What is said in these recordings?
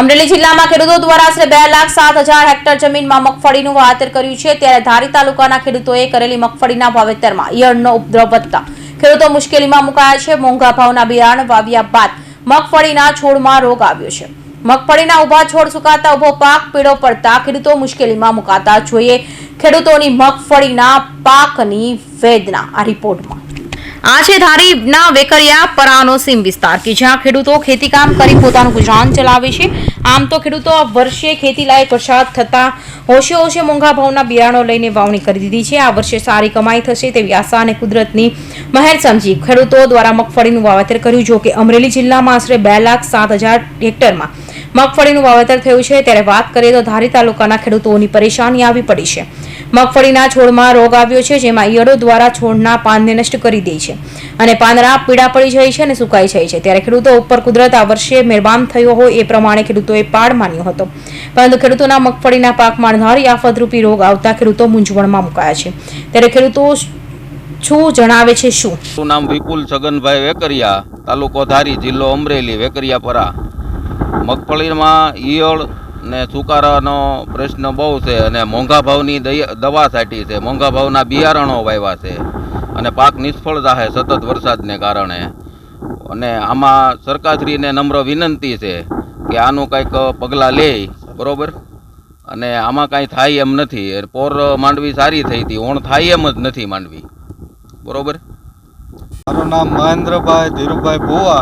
અમરેલી જિલ્લામાં ખેડૂતો દ્વારા આશરે બે લાખ સાત હજાર હેક્ટર જમીનમાં મગફળીનું વાવેતર કર્યું છે. ત્યારે ધારી તાલુકાના ખેડૂતોએ કરેલી મગફળીના વાવેતરમાં ઈયળનો ઉપદ્રવ વધતા ખેડૂતો મુશ્કેલીમાં મુકાયા છે. મોંઘા ભાવના બિયારણ વાવ્યા બાદ મગફળીના છોડમાં રોગ આવ્યો છે. મગફળીના ઊભા છોડ સુકાતા ઊભો પાક પીળો પડતા ખેડૂતો મુશ્કેલીમાં મુકાતા જોઈએ. ખેડૂતોની મગફળીના પાકની વેદના આ રિપોર્ટમાં. આ છે ધારીના વેકરિયા, પરાનો સીમ વિસ્તાર. કે જ્યાં ખેડૂતો ખેતીકામ કરી પોતાનું ગુજરાન ચલાવે છે. આમ તો ખેડૂતો આ વર્ષે ખેતી લાયક વરસાદ થતાં હોશે હોશે મોંઘા ભાવના બિયારણો લઈને વાવણી કરી દીધી છે. આ વર્ષે સારી કમાઈ થશે તેવી આશા અને કુદરતની મહેર સમજી ખેડૂતો દ્વારા મગફળીનું વાવેતર કર્યું. જો કે અમરેલી જિલ્લામાં આશરે બે લાખ સાત હજાર હેક્ટરમાં મગફળીનું વાવેતર થયું છે. ત્યારે વાત કરીએ તો ધારી તાલુકાના ખેડૂતોની પરેશાની આવી પડી છે. મગફળીના છોડમાં રોગ આવ્યો છે, જેમાં ઈયળો દ્વારા છોડના પાનને નષ્ટ કરી દે છે અને પાંદડા પીળા પડી જાય છે અને સુકાઈ જાય છે. ત્યારે ખેડૂતો ઉપર કુદરત આ વર્ષે મહેરબાન થયો હોય એ પ્રમાણે ખેડૂતોએ પાડ માન્યો હતો. પરંતુ ખેડૂતોના મગફળીના પાકમાં ધારી આફતરૂપી રોગ આવતા ખેડૂતો મૂંઝવણમાં મુકાયા છે. ત્યારે ખેડૂતો શું જણાવે છે, શું? શું નામ વિપુલ છગનભાઈ વેકરિયા, તાલુકો ધારી, જિલ્લો અમરેલી, વેકરિયાપરા. મગફળીમાં ઈયળ ને સુકારાનો પ્રશ્ન બહુ છે અને મોંઘા ભાવની દવા સાટી છે. મોંઘા ભાવના બિયારણો વાવ્યા છે. અને પાક નિષ્ફળ જાહે સતત વરસાદને કારણે. અને આમાં સરકારશ્રીને નમ્ર વિનંતી છે કે આનું કંઈક પગલાં લે, બરાબર? અને આમાં કાંઈ થાય એમ નથી. પોર માંડવી સારી થઈ હતી. ઓણ થાય એમ જ નથી માંડવી. બરોબર? મારું નામ મહેન્દ્રભાઈ ધીરુભાઈ ભુવા,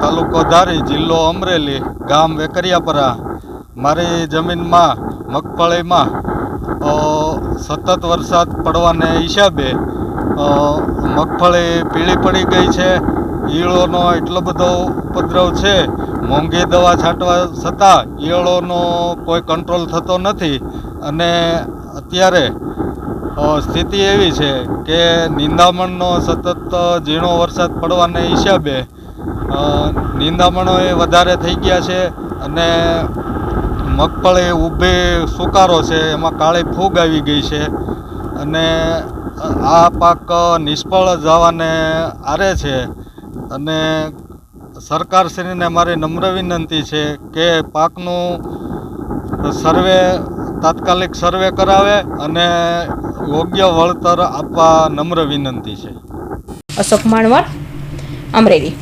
તાલુકો ધારી, જિલ્લો અમરેલી, ગામ વેકરિયાપરા. મારી જમીનમાં, મગફળીમાં સતત વરસાદ પડવાને હિસાબે મગફળી પીળી પડી ગઈ છે. ઈયળોનો એટલો બધો ઉપદ્રવ છે. મોંઘી દવા છાંટવા છતાં ઈયળોનો કોઈ કંટ્રોલ થતો નથી. અને અત્યારે સ્થિતિ એવી છે કે નિંદામણનો સતત ઝીણો વરસાદ પડવાને હિસાબે નિંદામણો એ વધારે થઈ ગયા છે. અને મગફળી ઊભી સુકારો છે, એમાં કાળી ફૂગ આવી ગઈ છે અને આ પાક નિષ્ફળ જવાને આરે છે અને સરકારશ્રીને મારી નમ્ર વિનંતી છે કે પાકનું સર્વે, તાત્કાલિક સર્વે કરાવે અને યોગ્ય વળતર આપવા નમ્ર વિનંતી છે. અશોક માણવર, અમરેલી.